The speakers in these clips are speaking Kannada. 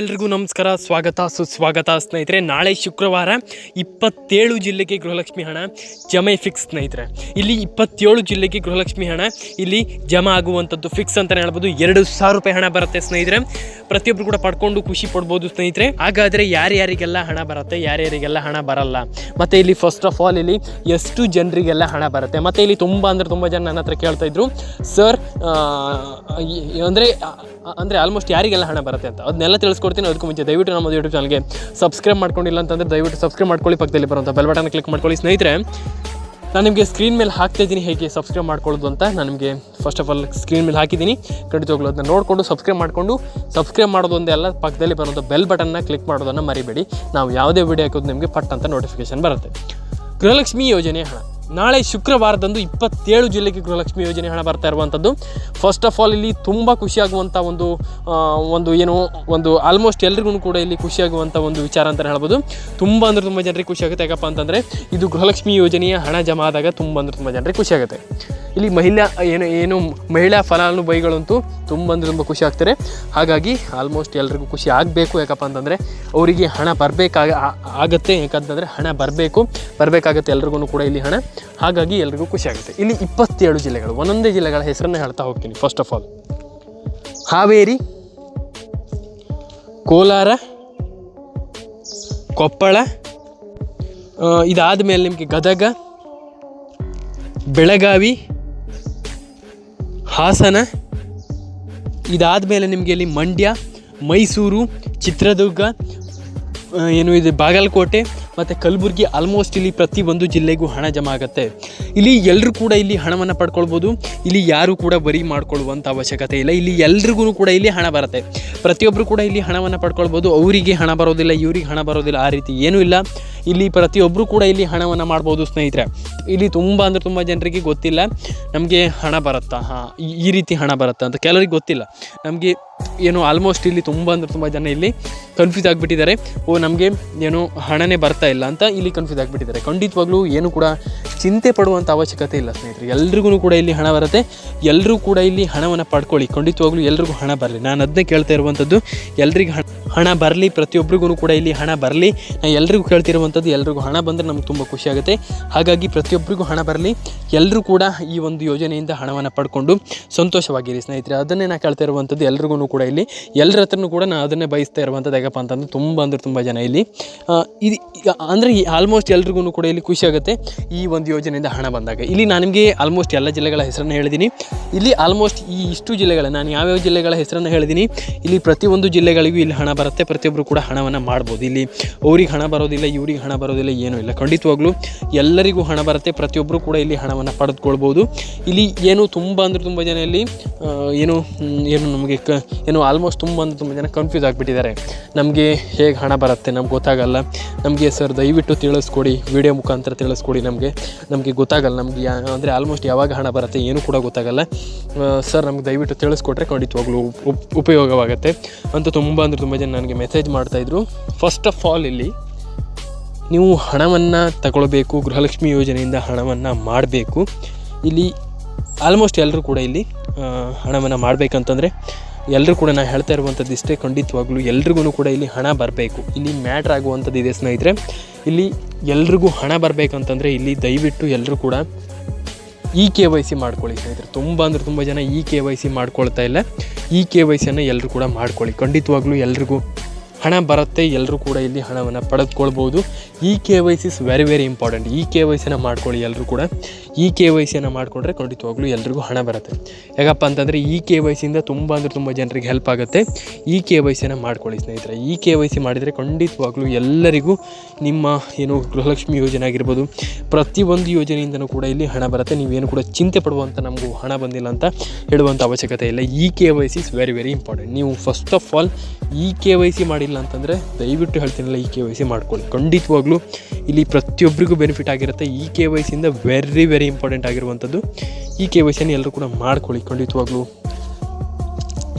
ಎಲ್ರಿಗೂ ನಮಸ್ಕಾರ, ಸ್ವಾಗತ, ಸುಸ್ವಾಗತ ಸ್ನೇಹಿತರೆ. ನಾಳೆ ಶುಕ್ರವಾರ ಇಪ್ಪತ್ತೇಳು ಜಿಲ್ಲೆಗೆ ಗೃಹಲಕ್ಷ್ಮಿ ಹಣ ಜಮೆ ಫಿಕ್ಸ್ ಸ್ನೇಹಿತರೆ. ಇಲ್ಲಿ ಇಪ್ಪತ್ತೇಳು ಜಿಲ್ಲೆಗೆ ಗೃಹಲಕ್ಷ್ಮಿ ಹಣ, ಇಲ್ಲಿ ಜಮಾ ಆಗುವಂಥದ್ದು ಫಿಕ್ಸ್ ಅಂತಲೇ ಹೇಳ್ಬೋದು. ಎರಡು ಸಾವಿರ ರೂಪಾಯಿ ಹಣ ಬರುತ್ತೆ ಸ್ನೇಹಿತರೆ. ಪ್ರತಿಯೊಬ್ಬರು ಕೂಡ ಪಡ್ಕೊಂಡು ಖುಷಿ ಪಡ್ಬೋದು ಸ್ನೇಹಿತರೆ. ಹಾಗಾದರೆ ಯಾರ್ಯಾರಿಗೆಲ್ಲ ಹಣ ಬರುತ್ತೆ, ಯಾರ್ಯಾರಿಗೆಲ್ಲ ಹಣ ಬರಲ್ಲ? ಮತ್ತು ಇಲ್ಲಿ ಫಸ್ಟ್ ಆಫ್ ಆಲ್ ಇಲ್ಲಿ ಎಷ್ಟು ಜನರಿಗೆಲ್ಲ ಹಣ ಬರುತ್ತೆ? ಮತ್ತು ಇಲ್ಲಿ ತುಂಬ ಅಂದರೆ ತುಂಬ ಜನ ನನ್ನ ಹತ್ರ ಕೇಳ್ತಾ ಇದ್ರು. ಸರ್ ಅಂದರೆ ಅಂದರೆ ಆಲ್ಮೋಸ್ಟ್ ಯಾರಿಗೆಲ್ಲ ಹಣ ಬರುತ್ತೆ ಅಂತ? ಅದನ್ನೆಲ್ಲ ತಿಳಿಸ್ಕೊಡ್ತೀನಿ ಅದಕ್ಕೂ ಮುಂಚೆ ದಯವಿಟ್ಟು ನಮ್ಮ ಯೂಟ್ಯೂಬ್ ಚಾನಲ್ಗೆ ಸಬ್ಸ್ಕ್ರೈಬ್ ಮಾಡ್ಕೊಂಡಿಲ್ಲ ಅಂತಂದರೆ ದಯವಿಟ್ಟು ಸಬ್ಸ್ಕ್ರೈಬ್ ಮಾಡ್ಕೊಳ್ಳಿ. ಪಕ್ಕದಲ್ಲಿ ಬರುವಂಥ ಬೆಲ್ ಬಟನ್ ಕ್ಲಿಕ್ ಮಾಡ್ಕೊಳ್ಳಿ. ಸ್ನೇಹಿತರೆ, ನಾನು ನಿಮಗೆ ಸ್ಕ್ರೀನ್ ಮೇಲೆ ಹಾಕ್ತಾ ಇದ್ದೀನಿ. ಹೇಗೆ ಸಬ್ಸ್ಕ್ರೈಬ್ ಮಾಡ್ಕೊಳ್ಳೋದು ಅಂತ ನಾನು ನಿಮಗೆ ಫಸ್ಟ್ ಆಫ್ ಆಲ್ ಸ್ಕ್ರೀನ್ ಮೇಲೆ ಹಾಕಿದ್ದೀನಿ. ಖಂಡಿತವಾಗ್ಲೂ ಅದನ್ನ ನೋಡಿಕೊಂಡು ಸಬ್ಸ್ಕ್ರೈಬ್ ಮಾಡಿಕೊಂಡು ಸಬ್ಸ್ಕ್ರೈಬ್ ಮಾಡೋದು ಒಂದೇ ಅಲ್ಲ, ಪಕ್ಕದಲ್ಲಿ ಬರುವಂಥ ಬೆಲ್ ಬಟನ್ನ ಕ್ಲಿಕ್ ಮಾಡೋದನ್ನು ಮರಿಬೇಡಿ. ನಾವು ಯಾವುದೇ ವಿಡಿಯೋ ಹಾಕೋದು ನಿಮಗೆ ಪಟ್ ಅಂತ ನೋಟಿಫಿಕೇಶನ್ ಬರುತ್ತೆ. ಗೃಹಲಕ್ಷ್ಮಿ ಯೋಜನೆ ಹಣ. ನಾಳೆ ಶುಕ್ರವಾರದಂದು ಇಪ್ಪತ್ತೇಳು ಜಿಲ್ಲೆಗೆ ಗೃಹಲಕ್ಷ್ಮಿ ಯೋಜನೆ ಹಣ ಬರ್ತಾ ಇರುವಂಥದ್ದು. ಫಸ್ಟ್ ಆಫ್ ಆಲ್ ಇಲ್ಲಿ ತುಂಬ ಖುಷಿಯಾಗುವಂಥ ಒಂದು ಒಂದು ಏನು, ಒಂದು ಆಲ್ಮೋಸ್ಟ್ ಎಲ್ರಿಗೂ ಕೂಡ ಇಲ್ಲಿ ಖುಷಿಯಾಗುವಂಥ ಒಂದು ವಿಚಾರ ಅಂತಲೇ ಹೇಳ್ಬೋದು. ತುಂಬ ಅಂದರೆ ತುಂಬ ಜನರಿಗೆ ಖುಷಿಯಾಗುತ್ತೆ ಯಾಕಪ್ಪ ಅಂತಂದರೆ, ಇದು ಗೃಹಲಕ್ಷ್ಮಿ ಯೋಜನೆಯ ಹಣ ಜಮಾ ಆದಾಗ ತುಂಬ ಅಂದರೆ ತುಂಬ ಜನರಿಗೆ ಖುಷಿಯಾಗುತ್ತೆ ಇಲ್ಲಿ ಮಹಿಳಾ, ಏನು ಏನು ಮಹಿಳಾ ಫಲಾನುಭವಿಗಳಂತೂ ತುಂಬ ಅಂದರೆ ತುಂಬ ಖುಷಿ ಆಗ್ತಾರೆ. ಹಾಗಾಗಿ ಆಲ್ಮೋಸ್ಟ್ ಎಲ್ರಿಗೂ ಖುಷಿ ಆಗಬೇಕು. ಯಾಕಪ್ಪ ಅಂತಂದರೆ, ಅವರಿಗೆ ಹಣ ಬರಬೇಕಾಗ ಆಗುತ್ತೆ. ಯಾಕಂತಂದರೆ, ಹಣ ಬರಬೇಕು. ಬರಬೇಕಾಗತ್ತೆ ಎಲ್ರಿಗೂ ಕೂಡ ಇಲ್ಲಿ ಹಣ. ಹಾಗಾಗಿ ಎಲ್ರಿಗೂ ಖುಷಿ ಆಗುತ್ತೆ. ಇಲ್ಲಿ ಇಪ್ಪತ್ತೇಳು ಜಿಲ್ಲೆಗಳು, ಒಂದೊಂದೇ ಜಿಲ್ಲೆಗಳ ಹೆಸರನ್ನು ಹೇಳ್ತಾ ಹೋಗ್ತೀನಿ first of all Haveri, Kolar, Koppal ಇದಾದ ಮೇಲೆ ನಿಮಗೆ ಗದಗ, ಬೆಳಗಾವಿ, ಹಾಸನ ಇದಾದ ಮೇಲೆ ನಿಮಗೆ ಇಲ್ಲಿ ಮಂಡ್ಯ, ಮೈಸೂರು, ಚಿತ್ರದುರ್ಗ ಏನು ಇದು, ಬಾಗಲಕೋಟೆ ಮತ್ತು ಕಲಬುರಗಿ ಆಲ್ಮೋಸ್ಟ್ ಇಲ್ಲಿ ಪ್ರತಿಯೊಂದು ಜಿಲ್ಲೆಗೂ ಹಣ ಜಮಾ ಆಗುತ್ತೆ. ಇಲ್ಲಿ ಎಲ್ಲರೂ ಕೂಡ ಇಲ್ಲಿ ಹಣವನ್ನು ಪಡ್ಕೊಳ್ಬೋದು. ಇಲ್ಲಿ ಯಾರು ಕೂಡ ಬರಿ ಮಾಡ್ಕೊಳ್ಳುವಂಥ ಅವಶ್ಯಕತೆ ಇಲ್ಲ. ಇಲ್ಲಿ ಎಲ್ರಿಗೂ ಕೂಡ ಇಲ್ಲಿ ಹಣ ಬರುತ್ತೆ. ಪ್ರತಿಯೊಬ್ಬರು ಕೂಡ ಇಲ್ಲಿ ಹಣವನ್ನು ಪಡ್ಕೊಳ್ಬೋದು. ಅವರಿಗೆ ಹಣ ಬರೋದಿಲ್ಲ, ಇವರಿಗೆ ಹಣ ಬರೋದಿಲ್ಲ, ಆ ರೀತಿ ಏನೂ ಇಲ್ಲ. ಇಲ್ಲಿ ಪ್ರತಿಯೊಬ್ಬರು ಕೂಡ ಇಲ್ಲಿ ಹಣವನ್ನು ಮಾಡ್ಬೋದು ಸ್ನೇಹಿತರೆ. ಇಲ್ಲಿ ತುಂಬ ಅಂದರೆ ತುಂಬ ಜನರಿಗೆ ಗೊತ್ತಿಲ್ಲ ನಮಗೆ ಹಣ ಬರುತ್ತಾ? ಹಾಂ, ಈ- ರೀತಿ ಹಣ ಬರುತ್ತಾ ಅಂತ ಕೆಲವರಿಗೆ ಗೊತ್ತಿಲ್ಲ. ನಮಗೆ ಏನು ಆಲ್ಮೋಸ್ಟ್ ಇಲ್ಲಿ ತುಂಬ ಅಂದರೆ ತುಂಬ ಜನ ಇಲ್ಲಿ ಕನ್ಫ್ಯೂಸ್ ಆಗಿಬಿಟ್ಟಿದ್ದಾರೆ. ಓ, ನಮಗೆ ಏನು ಹಣನೇ ಬರ್ತಾ ಇಲ್ಲ ಅಂತ ಇಲ್ಲಿ ಕನ್ಫ್ಯೂಸ್ ಆಗಿಬಿಟ್ಟಿದ್ದಾರೆ. ಖಂಡಿತವಾಗ್ಲೂ ಏನು ಕೂಡ ಚಿಂತೆ ಪಡುವಂಥ ಅವಶ್ಯಕತೆ ಇಲ್ಲ ಸ್ನೇಹಿತರೆ. ಎಲ್ರಿಗೂ ಕೂಡ ಇಲ್ಲಿ ಹಣ ಬರುತ್ತೆ. ಎಲ್ಲರೂ ಕೂಡ ಇಲ್ಲಿ ಹಣವನ್ನು ಪಡ್ಕೊಳ್ಳಿ. ಖಂಡಿತವಾಗ್ಲೂ ಎಲ್ರಿಗೂ ಹಣ ಬರಲಿ. ನಾನು ಅದನ್ನೇ ಕೇಳ್ತಾ ಇರುವಂಥದ್ದು ಎಲ್ರಿಗೂ ಹಣ ಹಣ ಬರಲಿ ಪ್ರತಿಯೊಬ್ಬರಿಗೂ ಕೂಡ ಇಲ್ಲಿ ಹಣ ಬರಲಿ. ನಾನು ಎಲ್ರಿಗೂ ಕೇಳ್ತಿರುವಂಥದ್ದು ಎಲ್ರಿಗೂ ಹಣ ಬಂದರೆ ನಮ್ಗೆ ತುಂಬ ಖುಷಿಯಾಗುತ್ತೆ ಹಾಗಾಗಿ ಪ್ರತಿಯೊಬ್ಬರಿಗೂ ಹಣ ಬರಲಿ ಎಲ್ಲರೂ ಕೂಡ ಈ ಒಂದು ಯೋಜನೆಯಿಂದ ಹಣವನ್ನು ಪಡ್ಕೊಂಡು ಸಂತೋಷವಾಗಿರಿ ಸ್ನೇಹಿತರೆ. ಅದನ್ನೇ ನಾನು ಕೇಳ್ತಾ ಇರುವಂಥದ್ದು ಎಲ್ರಿಗೂ ಕೂಡ ಇಲ್ಲಿ. ಎಲ್ಲರ ಹತ್ರನೂ ಕೂಡ ನಾನು ಅದನ್ನೇ ಬಯಸ್ತಾ ಇರುವಂಥದ್ದು ಯಾಕಪ್ಪ ಅಂತಂದ್ರೆ ತುಂಬ ಅಂದರೆ ತುಂಬ ಜನ ಇಲ್ಲಿ. ಇದು ಅಂದರೆ ಆಲ್ಮೋಸ್ಟ್ ಎಲ್ರಿಗೂ ಕೂಡ ಇಲ್ಲಿ ಖುಷಿಯಾಗುತ್ತೆ ಈ ಒಂದು ಯೋಜನೆಯಿಂದ ಹಣ ಬಂದಾಗ. ಇಲ್ಲಿ ನಾನು ನಿಮಗೆ ಆಲ್ಮೋಸ್ಟ್ ಎಲ್ಲ ಜಿಲ್ಲೆಗಳ ಹೆಸರನ್ನು ಹೇಳಿದ್ದೀನಿ ಇಲ್ಲಿ ಆಲ್ಮೋಸ್ಟ್ ಈ ಇಷ್ಟು ಜಿಲ್ಲೆಗಳ, ನಾನು ಯಾವ್ಯಾವ ಜಿಲ್ಲೆಗಳ ಹೆಸರನ್ನು ಹೇಳಿದ್ದೀನಿ ಇಲ್ಲಿ ಪ್ರತಿಯೊಂದು ಜಿಲ್ಲೆಗಳಿಗೂ ಇಲ್ಲಿ ಹಣ ಬರುತ್ತೆ ಪ್ರತಿಯೊಬ್ಬರು ಕೂಡ ಹಣವನ್ನು ಮಾಡ್ಬೋದು. ಇಲ್ಲಿ ಅವ್ರಿಗೆ ಹಣ ಬರೋದಿಲ್ಲ, ಇವ್ರಿಗೆ ಹಣ ಬರೋದಿಲ್ಲ, ಏನೂ ಇಲ್ಲ. ಖಂಡಿತವಾಗ್ಲೂ ಎಲ್ಲರಿಗೂ ಹಣ ಬರುತ್ತೆ ಪ್ರತಿಯೊಬ್ಬರು ಕೂಡ ಇಲ್ಲಿ ಹಣವನ್ನು ಪಡೆದುಕೊಳ್ಬೋದು. ಇಲ್ಲಿ ಏನು ತುಂಬ ಅಂದರೆ ತುಂಬ ಜನ ಇಲ್ಲಿ ಏನು ಏನು ನಮಗೆ ಕ, ಏನು ಆಲ್ಮೋಸ್ಟ್ ತುಂಬ ಅಂದರೆ ತುಂಬ ಜನ ಕನ್ಫ್ಯೂಸ್ ಆಗಿಬಿಟ್ಟಿದ್ದಾರೆ. ನಮಗೆ ಹೇಗೆ ಹಣ ಬರುತ್ತೆ ನಮ್ಗೆ ಗೊತ್ತಾಗಲ್ಲ. ನಮಗೆ ಸರ್ ದಯವಿಟ್ಟು ತಿಳಿಸ್ಕೊಡಿ ವಿಡಿಯೋ ಮುಖಾಂತರ ತಿಳಿಸ್ಕೊಡಿ ನಮಗೆ. ನಮಗೆ ಗೊತ್ತಾಗಲ್ಲ ನಮಗೆ ಅಂದರೆ ಆಲ್ಮೋಸ್ಟ್ ಯಾವಾಗ ಹಣ ಬರುತ್ತೆ, ಏನೂ ಕೂಡ ಗೊತ್ತಾಗಲ್ಲ. ಸರ್, ನಮ್ಗೆ ದಯವಿಟ್ಟು ತಿಳಿಸ್ಕೊಟ್ರೆ ಖಂಡಿತವಾಗ್ಲೂ ಉಪ್ ಉಪಯೋಗವಾಗುತ್ತೆ. ಅಂತ ತುಂಬ ಅಂದರೆ ತುಂಬ ಜನ ನನಗೆ ಮೆಸೇಜ್ ಮಾಡ್ತಾಯಿದ್ರು ಫಸ್ಟ್ ಆಫ್ ಆಲ್ ಇಲ್ಲಿ ನೀವು ಹಣವನ್ನು ತಗೊಳ್ಬೇಕು, ಗೃಹಲಕ್ಷ್ಮಿ ಯೋಜನೆಯಿಂದ ಹಣವನ್ನು ಮಾಡಬೇಕು. ಇಲ್ಲಿ ಆಲ್ಮೋಸ್ಟ್ ಎಲ್ಲರೂ ಕೂಡ ಇಲ್ಲಿ ಹಣವನ್ನು ಮಾಡಬೇಕಂತಂದರೆ ಎಲ್ಲರೂ ಕೂಡ ನಾನು ಹೇಳ್ತಾ ಇರುವಂಥದ್ದು ಇಷ್ಟೇ, ಖಂಡಿತವಾಗ್ಲೂ ಎಲ್ರಿಗೂ ಕೂಡ ಇಲ್ಲಿ ಹಣ ಬರಬೇಕು. ಇಲ್ಲಿ ಮ್ಯಾಟ್ರ್ ಆಗುವಂಥದ್ದು ಇದೆ ಸ್ನೇಹಿತರೆ. ಇಲ್ಲಿ ಎಲ್ರಿಗೂ ಹಣ ಬರಬೇಕಂತಂದರೆ ಇಲ್ಲಿ ದಯವಿಟ್ಟು ಎಲ್ಲರೂ ಕೂಡ ಇ ಕೆ ವೈ ಸಿ ಮಾಡ್ಕೊಳ್ಳಿ ಸ್ನೇಹಿತರೆ. ತುಂಬ ಅಂದರೆ ತುಂಬ ಜನ ಇ ಕೆ ವೈ ಸಿ ಮಾಡ್ಕೊಳ್ತಾ ಇಲ್ಲ. ಇ ಕೆ ವೈ ಸಿಯನ್ನು ಎಲ್ಲರೂ ಕೂಡ ಮಾಡ್ಕೊಳ್ಳಿ. ಖಂಡಿತವಾಗ್ಲೂ ಎಲ್ರಿಗೂ ಹಣ ಬರುತ್ತೆ ಎಲ್ಲರೂ ಕೂಡ ಇಲ್ಲಿ ಹಣವನ್ನು ಪಡೆದುಕೊಳ್ಬೋದು. ಈ K Y C is very very important ಈ ಕೆ ವೈ ಸಿನ ಮಾಡ್ಕೊಳ್ಳಿ ಎಲ್ಲರೂ ಕೂಡ. ಈ ಕೆ ವೈ ಸಿಯನ್ನು ಮಾಡಿಕೊಂಡ್ರೆ ಖಂಡಿತವಾಗ್ಲೂ ಎಲ್ರಿಗೂ ಹಣ ಬರುತ್ತೆ. ಯಾಕಪ್ಪ ಅಂತಂದರೆ ಈ ಕೆ ವೈ ಸಿಯಿಂದ ತುಂಬ ಅಂದರೆ ತುಂಬ ಜನರಿಗೆ ಹೆಲ್ಪ್ ಆಗುತ್ತೆ. ಈ ಕೆ ವೈ ಸಿನ ಮಾಡ್ಕೊಳ್ಳಿ ಸ್ನೇಹಿತರೆ. ಈ ಕೆ ವೈ ಸಿ ಮಾಡಿದರೆ ಖಂಡಿತವಾಗ್ಲೂ ಎಲ್ಲರಿಗೂ ನಿಮ್ಮ ಏನು ಗೃಹಲಕ್ಷ್ಮಿ ಯೋಜನೆ ಆಗಿರ್ಬೋದು ಪ್ರತಿಯೊಂದು ಯೋಜನೆಯಿಂದನೂ ಕೂಡ ಇಲ್ಲಿ ಹಣ ಬರುತ್ತೆ. ನೀವೇನು ಕೂಡ ಚಿಂತೆ ಪಡುವಂಥ ನಮಗೂ ಹಣ ಬಂದಿಲ್ಲ ಅಂತ ಹೇಳುವಂಥ ಅವಶ್ಯಕತೆ ಇಲ್ಲ. ಈ K Y C is very very important ನೀವು ಫಸ್ಟ್ ಆಫ್ ಆಲ್ ಈ ಕೆ ವೈ ಸಿ ಮಾಡಿಲ್ಲ ಅಂತಂದರೆ ದಯವಿಟ್ಟು ಹೇಳ್ತೀನಲ್ಲ ಈ ಕೆ ವೈ ಸಿ ಮಾಡ್ಕೊಳ್ಳಿ. ಖಂಡಿತವಾಗ್ಲೂ ಇಲ್ಲಿ ಪ್ರತಿಯೊಬ್ಬರಿಗೂ ಬೆನಿಫಿಟ್ ಆಗಿರುತ್ತೆ ಈ ಕೆ ವೈ ಸಿಯಿಂದ ವೆರಿ ವೆರಿ ಇಂಪಾರ್ಟೆಂಟ್ ಆಗಿರುವಂಥದ್ದು. ಈ ಕೆ ವೈ ಸಿಯನ್ನು ಎಲ್ಲರೂ ಕೂಡ ಮಾಡ್ಕೊಳ್ಳಿ ಖಂಡಿತವಾಗ್ಲೂ.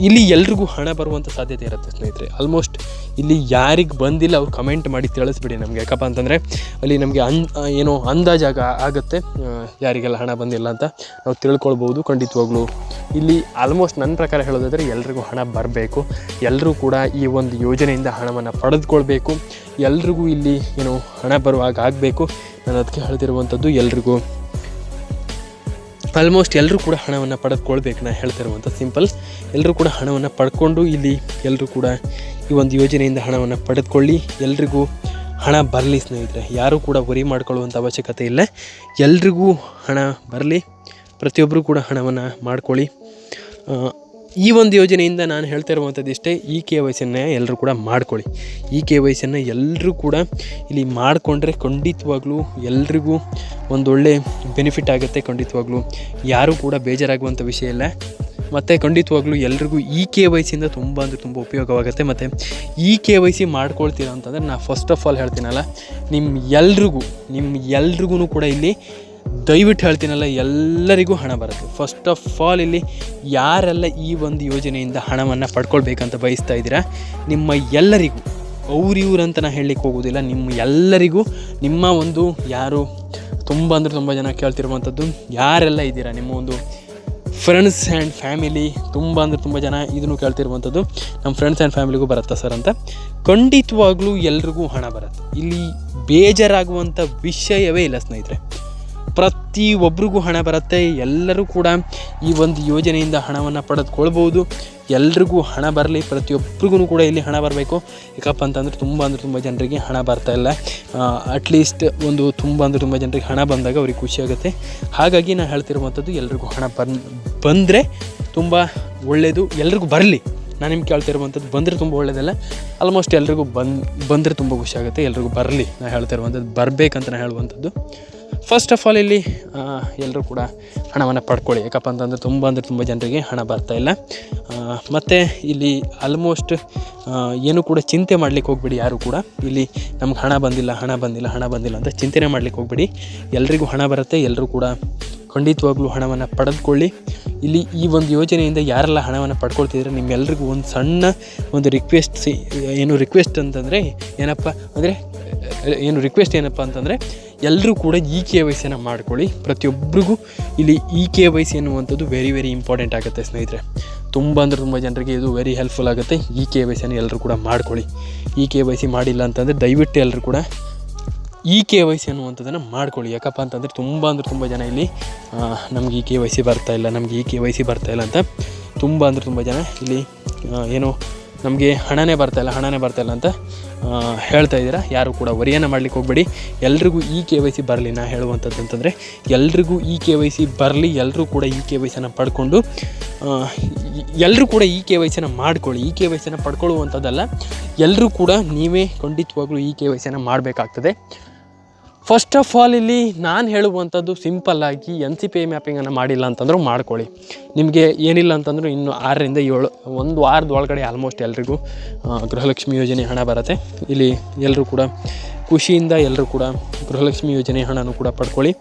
ಇಲ್ಲಿ ಎಲ್ರಿಗೂ ಹಣ ಬರುವಂಥ ಸಾಧ್ಯತೆ ಇರುತ್ತೆ ಸ್ನೇಹಿತರೆ. ಆಲ್ಮೋಸ್ಟ್ ಇಲ್ಲಿ ಯಾರಿಗೆ ಬಂದಿಲ್ಲ ಅವ್ರು ಕಮೆಂಟ್ ಮಾಡಿ ತಿಳಿಸ್ಬಿಡಿ ನಮಗೆ. ಯಾಕಪ್ಪ ಅಂತಂದರೆ ಅಲ್ಲಿ ನಮಗೆ ಅನ್ ಏನೋ ಅಂದಾಜಾಗ ಆಗುತ್ತೆ. ಯಾರಿಗೆಲ್ಲ ಹಣ ಬಂದಿಲ್ಲ ಅಂತ ನಾವು ತಿಳ್ಕೊಳ್ಬೋದು. ಖಂಡಿತವಾಗ್ಲೂ ಇಲ್ಲಿ ಆಲ್ಮೋಸ್ಟ್ ನನ್ನ ಪ್ರಕಾರ ಹೇಳೋದಾದರೆ ಎಲ್ರಿಗೂ ಹಣ ಬರಬೇಕು. ಎಲ್ಲರೂ ಕೂಡ ಈ ಒಂದು ಯೋಜನೆಯಿಂದ ಹಣವನ್ನು ಪಡೆದುಕೊಳ್ಬೇಕು. ಎಲ್ರಿಗೂ ಇಲ್ಲಿ, ಏನು ಹಣ ಬರುವಾಗ ಆಗಬೇಕು. ನಾನು ಅದಕ್ಕೆ ಹೇಳ್ತಿರುವಂಥದ್ದು ಎಲ್ರಿಗೂ ಆಲ್ಮೋಸ್ಟ್ ಎಲ್ಲರೂ ಕೂಡ ಹಣವನ್ನು ಪಡೆದುಕೊಳ್ಬೇಕು ನಾನು ಹೇಳ್ತಿರುವಂಥ ಸಿಂಪಲ್ ಎಲ್ಲರೂ ಕೂಡ ಹಣವನ್ನು ಪಡ್ಕೊಂಡು ಇಲ್ಲಿ ಎಲ್ಲರೂ ಕೂಡ ಈ ಒಂದು ಯೋಜನೆಯಿಂದ ಹಣವನ್ನು ಪಡೆದುಕೊಳ್ಳಿ. ಎಲ್ರಿಗೂ ಹಣ ಬರಲಿ ಸ್ನೇಹಿತರೆ. ಯಾರೂ ಕೂಡ ವರಿ ಮಾಡ್ಕೊಳ್ಳುವಂಥ ಅವಶ್ಯಕತೆ ಇಲ್ಲ. ಎಲ್ರಿಗೂ ಹಣ ಬರಲಿ. ಪ್ರತಿಯೊಬ್ಬರೂ ಕೂಡ ಹಣವನ್ನು ಮಾಡ್ಕೊಳ್ಳಿ. ಈ ಒಂದು ಯೋಜನೆಯಿಂದ ನಾನು ಹೇಳ್ತಾ ಇರುವಂಥದ್ದು ಇಷ್ಟೇ, ಈ ಕೆ ವೈ ಸಿಯನ್ನು ಎಲ್ಲರೂ ಕೂಡ ಮಾಡ್ಕೊಳ್ಳಿ. ಈ ಕೆ ವೈ ಸಿಯನ್ನು ಎಲ್ಲರೂ ಕೂಡ ಇಲ್ಲಿ ಮಾಡಿಕೊಂಡ್ರೆ ಖಂಡಿತವಾಗ್ಲೂ ಎಲ್ರಿಗೂ ಒಂದೊಳ್ಳೆ ಬೆನಿಫಿಟ್ ಆಗುತ್ತೆ, ಖಂಡಿತವಾಗ್ಲೂ. ಯಾರೂ ಕೂಡ ಬೇಜಾರಾಗುವಂಥ ವಿಷಯ ಇಲ್ಲ. ಮತ್ತು ಖಂಡಿತವಾಗ್ಲೂ ಎಲ್ರಿಗೂ ಈ ಕೆ ವೈ ಸಿಯಿಂದ ತುಂಬ ಅಂದರೆ ತುಂಬ ಉಪಯೋಗವಾಗುತ್ತೆ. ಮತ್ತು ಈ ಕೆ ವೈ ಸಿ ಮಾಡ್ಕೊಳ್ತೀರ ಅಂತಂದರೆ ನಾನು ಫಸ್ಟ್ ಆಫ್ ಆಲ್ ಹೇಳ್ತೀನಲ್ಲ ನಿಮ್ಮ ಎಲ್ರಿಗೂ ನಿಮ್ಮ ಎಲ್ರಿಗೂ ಕೂಡ ಇಲ್ಲಿ ದಯವಿಟ್ಟು ಹೇಳ್ತೀನಲ್ಲ, ಎಲ್ಲರಿಗೂ ಹಣ ಬರುತ್ತೆ. ಫಸ್ಟ್ ಆಫ್ ಆಲ್ ಇಲ್ಲಿ ಯಾರೆಲ್ಲ ಈ ಒಂದು ಯೋಜನೆಯಿಂದ ಹಣವನ್ನು ಪಡ್ಕೊಳ್ಬೇಕಂತ ಬಯಸ್ತಾ ಇದ್ದೀರಾ, ನಿಮ್ಮ ಎಲ್ಲರಿಗೂ, ಅವ್ರಿವ್ರಂತ ನಾನು ಹೇಳಲಿಕ್ಕೆ ಹೋಗೋದಿಲ್ಲ, ನಿಮ್ಮ ಎಲ್ಲರಿಗೂ, ನಿಮ್ಮ ಒಂದು ಯಾರು ತುಂಬ ಅಂದರೆ ತುಂಬ ಜನ ಕೇಳ್ತಿರುವಂಥದ್ದು, ಯಾರೆಲ್ಲ ಇದ್ದೀರಾ, ನಿಮ್ಮ ಒಂದು ಫ್ರೆಂಡ್ಸ್ ಆ್ಯಂಡ್ ಫ್ಯಾಮಿಲಿ ತುಂಬ ಅಂದರೆ ತುಂಬ ಜನ ಇದನ್ನು ಕೇಳ್ತಿರುವಂಥದ್ದು, ನಮ್ಮ ಫ್ರೆಂಡ್ಸ್ ಆ್ಯಂಡ್ ಫ್ಯಾಮಿಲಿಗೂ ಬರುತ್ತಾ ಸರ್ ಅಂತ. ಖಂಡಿತವಾಗ್ಲೂ ಎಲ್ರಿಗೂ ಹಣ ಬರುತ್ತೆ. ಇಲ್ಲಿ ಬೇಜಾರಾಗುವಂಥ ವಿಷಯವೇ ಇಲ್ಲ ಸ್ನೇಹಿತರೆ. ಪ್ರತಿ ಒಬ್ರಿಗೂ ಹಣ ಬರುತ್ತೆ. ಎಲ್ಲರೂ ಕೂಡ ಈ ಒಂದು ಯೋಜನೆಯಿಂದ ಹಣವನ್ನು ಪಡೆದುಕೊಳ್ಬೋದು ಎಲ್ರಿಗೂ ಹಣ ಬರಲಿ ಪ್ರತಿಯೊಬ್ಬರಿಗೂ ಕೂಡ ಇಲ್ಲಿ ಹಣ ಬರಬೇಕು. ಯಾಕಪ್ಪ ಅಂತಂದರೆ ತುಂಬ ಅಂದರೆ ತುಂಬ ಜನರಿಗೆ ಹಣ ಬರ್ತಾ ಇಲ್ಲ. ಅಟ್ಲೀಸ್ಟ್ ಒಂದು ತುಂಬ ಅಂದರೆ ತುಂಬ ಜನರಿಗೆ ಹಣ ಬಂದಾಗ ಅವ್ರಿಗೆ ಖುಷಿಯಾಗುತ್ತೆ ಹಾಗಾಗಿ ನಾನು ಹೇಳ್ತಿರುವಂಥದ್ದು, ಎಲ್ರಿಗೂ ಹಣ ಬನ್, ಬಂದರೆ ತುಂಬ ಒಳ್ಳೆಯದು ಎಲ್ರಿಗೂ ಬರಲಿ. ನಾನು ನಿಮ್ಗೆ ಕೇಳ್ತಿರುವಂಥದ್ದು, ಬಂದರೆ ತುಂಬ ಒಳ್ಳೆಯದಲ್ಲ ಆಲ್ಮೋಸ್ಟ್ ಎಲ್ರಿಗೂ ಬಂದು, ಬಂದರೆ ತುಂಬ ಖುಷಿಯಾಗುತ್ತೆ ಎಲ್ರಿಗೂ ಬರಲಿ. ನಾನು ಹೇಳ್ತಿರುವಂಥದ್ದು, ಬರಬೇಕಂತ ನಾನು ಹೇಳುವಂಥದ್ದು. ಫಸ್ಟ್ ಆಫ್ ಆಲ್ ಇಲ್ಲಿ ಎಲ್ಲರೂ ಕೂಡ ಹಣವನ್ನು ಪಡ್ಕೊಳ್ಳಿ. ಯಾಕಪ್ಪ ಅಂತಂದರೆ ತುಂಬ ಅಂದರೆ ತುಂಬ ಜನರಿಗೆ ಹಣ ಬರ್ತಾಯಿಲ್ಲ ಮತ್ತು ಇಲ್ಲಿ ಆಲ್ಮೋಸ್ಟ್ ಏನು ಕೂಡ ಚಿಂತೆ ಮಾಡಲಿಕ್ಕೆ ಹೋಗ್ಬೇಡಿ ಯಾರು ಕೂಡ. ಇಲ್ಲಿ ನಮ್ಗೆ ಹಣ ಬಂದಿಲ್ಲ ಹಣ ಬಂದಿಲ್ಲ ಹಣ ಬಂದಿಲ್ಲ ಅಂತ ಚಿಂತನೆ ಮಾಡಲಿಕ್ಕೆ ಹೋಗ್ಬೇಡಿ. ಎಲ್ರಿಗೂ ಹಣ ಬರುತ್ತೆ ಎಲ್ಲರೂ ಕೂಡ ಖಂಡಿತವಾಗ್ಲೂ ಹಣವನ್ನು ಪಡೆದುಕೊಳ್ಳಿ. ಇಲ್ಲಿ ಈ ಒಂದು ಯೋಜನೆಯಿಂದ ಯಾರೆಲ್ಲ ಹಣವನ್ನು ಪಡ್ಕೊಳ್ತಿದ್ರೆ, ನಿಮ್ಮೆಲ್ರಿಗೂ ಒಂದು ಸಣ್ಣ ಒಂದು ರಿಕ್ವೆಸ್ಟ್ ಏನು ರಿಕ್ವೆಸ್ಟ್ ಅಂತಂದರೆ ಏನಪ್ಪ ಅಂದರೆ, ಏನು ರಿಕ್ವೆಸ್ಟ್ ಏನಪ್ಪ ಅಂತಂದರೆ ಎಲ್ಲರೂ ಕೂಡ ಇ ಕೆ ವೈ ಸಿಯನ್ನು ಮಾಡ್ಕೊಳ್ಳಿ. ಪ್ರತಿಯೊಬ್ಬರಿಗೂ ಇಲ್ಲಿ ಇ ಕೆ ವೈ ಸಿ ಅನ್ನುವಂಥದ್ದು ವೆರಿ ವೆರಿ ಇಂಪಾರ್ಟೆಂಟ್ ಆಗುತ್ತೆ ಸ್ನೇಹಿತರೆ. ತುಂಬ ಅಂದರೆ ತುಂಬ ಜನರಿಗೆ ಇದು ವೆರಿ ಹೆಲ್ಪ್ಫುಲ್ ಆಗುತ್ತೆ. ಇ ಕೆ ವೈ ಸಿಯನ್ನು ಎಲ್ಲರೂ ಕೂಡ ಮಾಡ್ಕೊಳ್ಳಿ. ಇ ಕೆ ವೈ ಸಿ ಮಾಡಿಲ್ಲ ಅಂತಂದರೆ ದಯವಿಟ್ಟು ಎಲ್ಲರೂ ಕೂಡ ಇ ಕೆ ವೈ ಸಿ ಅನ್ನುವಂಥದ್ದನ್ನು ಮಾಡ್ಕೊಳ್ಳಿ. ಯಾಕಪ್ಪ ಅಂತಂದರೆ ತುಂಬ ಅಂದರೆ ತುಂಬ ಜನ ಇಲ್ಲಿ ನಮಗೆ ಇ ಕೆ ವೈ ಸಿ ಬರ್ತಾ ಇಲ್ಲ, ನಮಗೆ ಇ ಕೆ ವೈ ಸಿ ಬರ್ತಾ ಇಲ್ಲ ಅಂತ ತುಂಬ ಅಂದರೆ ತುಂಬ ಜನ ಇಲ್ಲಿ ಏನು ನಮಗೆ ಹಣನೇ ಬರ್ತಾ ಇಲ್ಲ, ಹಣನೇ ಬರ್ತಾ ಇಲ್ಲ ಅಂತ ಹೇಳ್ತಾ ಇದ್ದೀರಾ? ಯಾರು ಕೂಡ ವರಿಯನ್ನು ಮಾಡ್ಲಿಕ್ಕೆ ಹೋಗಬೇಡಿ. ಎಲ್ರಿಗೂ ಈ ಕೆ ವೈ ಸಿ ಬರಲಿ ನಾ ಹೇಳುವಂಥದ್ದು ಅಂತಂದರೆ, ಎಲ್ರಿಗೂ ಈ ಕೆ ವೈ ಸಿ ಬರಲಿ ಎಲ್ಲರೂ ಕೂಡ ಈ ಕೆ ವೈ ಸಿನ ಪಡ್ಕೊಂಡು ಎಲ್ಲರೂ ಕೂಡ ಇ ಕೆ ವೈ ಸಿನ ಮಾಡ್ಕೊಳ್ಳಿ. ಈ ಕೆ ವೈ ಸಿನ ಪಡ್ಕೊಳ್ಳುವಂಥದ್ದಲ್ಲ ಎಲ್ಲರೂ ಕೂಡ ನೀವೇ ಖಂಡಿತವಾಗ್ಲೂ ಈ ಕೆ ವೈ ಸಿನ ಮಾಡಬೇಕಾಗ್ತದೆ. ಫಸ್ಟ್ ಆಫ್ ಆಲ್ ಇಲ್ಲಿ ನಾನು ಹೇಳುವಂಥದ್ದು ಸಿಂಪಲ್ ಆಗಿ ಎನ್ ಸಿ ಪಿ ಐ ಮ್ಯಾಪಿಂಗನ್ನು ಮಾಡಿಲ್ಲ ಅಂತಂದ್ರೂ ಮಾಡ್ಕೊಳ್ಳಿ. ನಿಮಗೆ ಏನಿಲ್ಲ ಅಂತಂದರೂ ಇನ್ನು ಆರರಿಂದ ಏಳು, ಒಂದು ವಾರದ ಒಳಗಡೆ ಆಲ್ಮೋಸ್ಟ್ ಎಲ್ರಿಗೂ ಗೃಹಲಕ್ಷ್ಮಿ ಯೋಜನೆ ಹಣ ಬರುತ್ತೆ. ಇಲ್ಲಿ ಎಲ್ಲರೂ ಕೂಡ ಖುಷಿಯಿಂದ ಎಲ್ಲರೂ ಕೂಡ ಗೃಹಲಕ್ಷ್ಮಿ ಯೋಜನೆ ಹಣನೂ ಕೂಡ ಪಡ್ಕೊಳ್ಳಿ.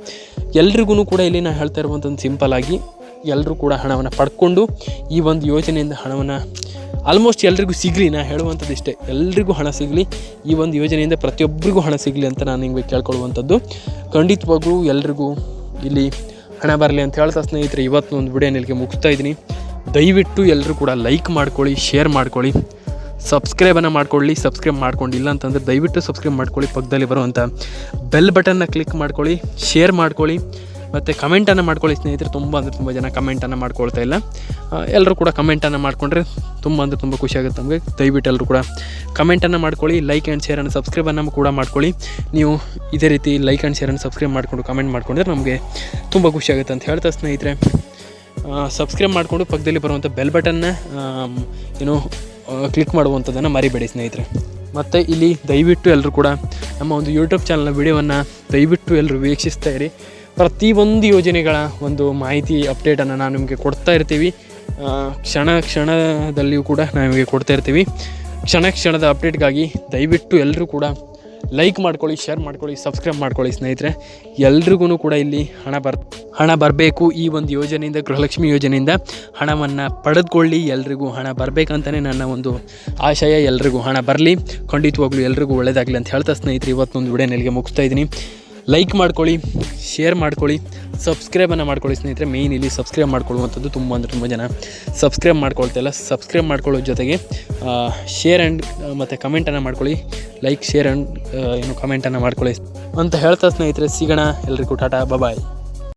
ಎಲ್ರಿಗೂ ಕೂಡ ಇಲ್ಲಿ ನಾನು ಹೇಳ್ತಾ ಇರುವಂಥದ್ದು ಸಿಂಪಲ್ ಆಗಿ ಎಲ್ಲರೂ ಕೂಡ ಹಣವನ್ನು ಪಡ್ಕೊಂಡು ಈ ಒಂದು ಯೋಜನೆಯಿಂದ ಹಣವನ್ನು ಆಲ್ಮೋಸ್ಟ್ ಎಲ್ರಿಗೂ ಸಿಗಲಿ, ನಾ ಹೇಳುವಂಥದ್ದು ಇಷ್ಟೇ ಎಲ್ರಿಗೂ ಹಣ ಸಿಗಲಿ, ಈ ಒಂದು ಯೋಜನೆಯಿಂದ ಪ್ರತಿಯೊಬ್ಬರಿಗೂ ಹಣ ಸಿಗಲಿ ಅಂತ ನಾನು ನಿಮಗೆ ಕೇಳ್ಕೊಳ್ಳುವಂಥದ್ದು. ಖಂಡಿತವಾಗ್ಲೂ ಎಲ್ರಿಗೂ ಇಲ್ಲಿ ಹಣ ಬರಲಿ ಅಂತ ಹೇಳ್ತಾ ಸ್ನೇಹಿತರೆ ಇವತ್ತಿನ ಒಂದು ವಿಡಿಯೋ ಇಲ್ಲಿಗೆ ಮುಗಿಸ್ತಾ ಇದ್ದೀನಿ. ದಯವಿಟ್ಟು ಎಲ್ಲರೂ ಕೂಡ ಲೈಕ್ ಮಾಡ್ಕೊಳ್ಳಿ ಶೇರ್ ಮಾಡ್ಕೊಳ್ಳಿ ಸಬ್ಸ್ಕ್ರೈಬನ್ನು ಮಾಡ್ಕೊಳ್ಳಿ ಸಬ್ಸ್ಕ್ರೈಬ್ ಮಾಡ್ಕೊಂಡಿಲ್ಲ ಅಂತಂದರೆ ದಯವಿಟ್ಟು ಸಬ್ಸ್ಕ್ರೈಬ್ ಮಾಡ್ಕೊಳ್ಳಿ ಪಕ್ಕದಲ್ಲಿ ಬರುವಂಥ ಬೆಲ್ ಬಟನ್ನ ಕ್ಲಿಕ್ ಮಾಡ್ಕೊಳ್ಳಿ ಶೇರ್ ಮಾಡ್ಕೊಳ್ಳಿ. ಮತ್ತು ಕಮೆಂಟನ್ನು ಮಾಡ್ಕೊಳ್ಳಿ ಸ್ನೇಹಿತರೆ. ತುಂಬ ಅಂದರೆ ತುಂಬ ಜನ ಕಮೆಂಟನ್ನು ಮಾಡ್ಕೊಳ್ತಾ ಇಲ್ಲ. ಎಲ್ಲರೂ ಕೂಡ ಕಮೆಂಟನ್ನು ಮಾಡಿಕೊಂಡ್ರೆ ತುಂಬ ಅಂದರೆ ತುಂಬ ಖುಷಿಯಾಗುತ್ತೆ ನಮಗೆ. ದಯವಿಟ್ಟು ಎಲ್ಲರೂ ಕೂಡ ಕಮೆಂಟನ್ನು ಮಾಡ್ಕೊಳ್ಳಿ ಲೈಕ್ ಆ್ಯಂಡ್ ಶೇರನ್ನು ಸಬ್ಸ್ಕ್ರೈಬನ್ನು ಕೂಡ ಮಾಡ್ಕೊಳ್ಳಿ. ನೀವು ಇದೇ ರೀತಿ ಲೈಕ್ ಆ್ಯಂಡ್ ಶೇರನ್ನು ಸಬ್ಸ್ಕ್ರೈಬ್ ಮಾಡಿಕೊಂಡು ಕಮೆಂಟ್ ಮಾಡ್ಕೊಂಡ್ರೆ ನಮಗೆ ತುಂಬ ಖುಷಿ ಆಗುತ್ತೆ ಅಂತ ಹೇಳ್ತಾ ಸ್ನೇಹಿತರೆ. ಸಬ್ಸ್ಕ್ರೈಬ್ ಮಾಡಿಕೊಂಡು ಪಕ್ಕದಲ್ಲಿ ಬರುವಂಥ ಬೆಲ್ ಬಟನ್ನ ಏನು ಕ್ಲಿಕ್ ಮಾಡುವಂಥದ್ದನ್ನು ಮರಿಬೇಡಿ ಸ್ನೇಹಿತರೆ. ಮತ್ತು ಇಲ್ಲಿ ದಯವಿಟ್ಟು ಎಲ್ಲರೂ ಕೂಡ ನಮ್ಮ ಒಂದು ಯೂಟ್ಯೂಬ್ ಚಾನಲ್ನ ವೀಡಿಯೋವನ್ನು ದಯವಿಟ್ಟು ಎಲ್ಲರೂ ವೀಕ್ಷಿಸ್ತಾ ಇರಿ. ಪ್ರತಿಯೊಂದು ಯೋಜನೆಗಳ ಒಂದು ಮಾಹಿತಿ ಅಪ್ಡೇಟನ್ನು ನಾನು ನಿಮಗೆ ಕೊಡ್ತಾ ಇರ್ತೀವಿ. ಕ್ಷಣ ಕ್ಷಣದಲ್ಲಿಯೂ ಕೂಡ ನಾವು ನಿಮಗೆ ಕೊಡ್ತಾ ಇರ್ತೀವಿ. ಕ್ಷಣ ಕ್ಷಣದ ಅಪ್ಡೇಟ್ಗಾಗಿ ದಯವಿಟ್ಟು ಎಲ್ಲರೂ ಕೂಡ ಲೈಕ್ ಮಾಡ್ಕೊಳ್ಳಿ ಶೇರ್ ಮಾಡ್ಕೊಳ್ಳಿ ಸಬ್ಸ್ಕ್ರೈಬ್ ಮಾಡ್ಕೊಳ್ಳಿ ಸ್ನೇಹಿತರೆ. ಎಲ್ರಿಗೂ ಕೂಡ ಇಲ್ಲಿ ಹಣ ಬರ್, ಹಣ ಬರಬೇಕು ಈ ಒಂದು ಯೋಜನೆಯಿಂದ, ಗೃಹಲಕ್ಷ್ಮಿ ಯೋಜನೆಯಿಂದ ಹಣವನ್ನು ಪಡೆದುಕೊಳ್ಳಿ. ಎಲ್ರಿಗೂ ಹಣ ಬರಬೇಕಂತಲೇ ನನ್ನ ಒಂದು ಆಶಯ. ಎಲ್ರಿಗೂ ಹಣ ಬರಲಿ. ಖಂಡಿತವಾಗ್ಲೂ ಎಲ್ರಿಗೂ ಒಳ್ಳೆಯದಾಗಲಿ ಅಂತ ಹೇಳ್ತಾ ಸ್ನೇಹಿತರೆ, ಇವತ್ತೊಂದು ವಿಡಿಯೋ ನೆಲೆಗೆ ಮುಗಿಸ್ತಾ ಇದ್ದೀನಿ. ಲೈಕ್ ಮಾಡ್ಕೊಳ್ಳಿ ಶೇರ್ ಮಾಡ್ಕೊಳ್ಳಿ ಸಬ್ಸ್ಕ್ರೈಬನ್ನು ಮಾಡ್ಕೊಳ್ಳಿ ಸ್ನೇಹಿತರೆ. ಮೇಯ್ನ್ ಇಲ್ಲಿ ಸಬ್ಸ್ಕ್ರೈಬ್ ಮಾಡ್ಕೊಳ್ಳುವಂಥದ್ದು ತುಂಬ ಅಂದರೆ ತುಂಬ ಜನ. ಸಬ್ಸ್ಕ್ರೈಬ್ ಮಾಡ್ಕೊಳ್ತಾ ಇಲ್ಲ ಸಬ್ಸ್ಕ್ರೈಬ್ ಮಾಡ್ಕೊಳ್ಳೋ ಜೊತೆಗೆ ಶೇರ್ ಆ್ಯಂಡ್ ಮತ್ತು ಕಮೆಂಟನ್ನು ಮಾಡ್ಕೊಳ್ಳಿ. ಲೈಕ್ ಶೇರ್ ಆ್ಯಂಡ್ ಏನು ಕಮೆಂಟನ್ನು ಮಾಡ್ಕೊಳ್ಳಿ. ಅಂತ ಹೇಳ್ತಾ ಸ್ನೇಹಿತರೆ, ಸಿಗೋಣ. ಎಲ್ರಿಗೂ ಟಾಟಾ ಬಾಯ್